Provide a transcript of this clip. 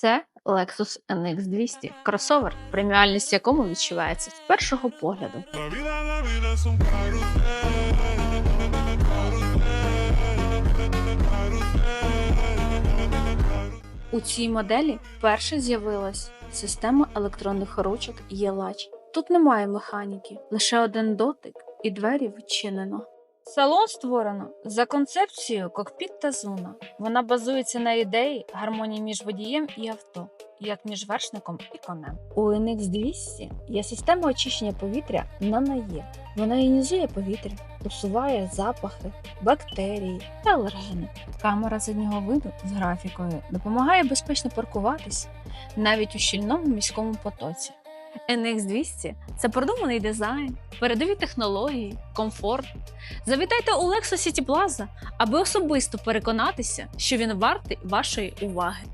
Це Lexus NX 200, кросовер, преміальність якому відчувається з першого погляду. У цій моделі вперше з'явилась система електронних ручок ЄЛАЧ. Тут немає механіки, лише один дотик і двері відчинено. Салон створено за концепцією кокпіт та зона. Вона базується на ідеї гармонії між водієм і авто, як між вершником і конем. У NX 200 є система очищення повітря на НАЄ. Вона іонізує повітря, усуває запахи, бактерії та алергени. Камера заднього виду з графікою допомагає безпечно паркуватись навіть у щільному міському потоці. NX 200 – це продуманий дизайн, передові технології, комфорт. Завітайте у Lexus City Plaza, аби особисто переконатися, що він вартий вашої уваги.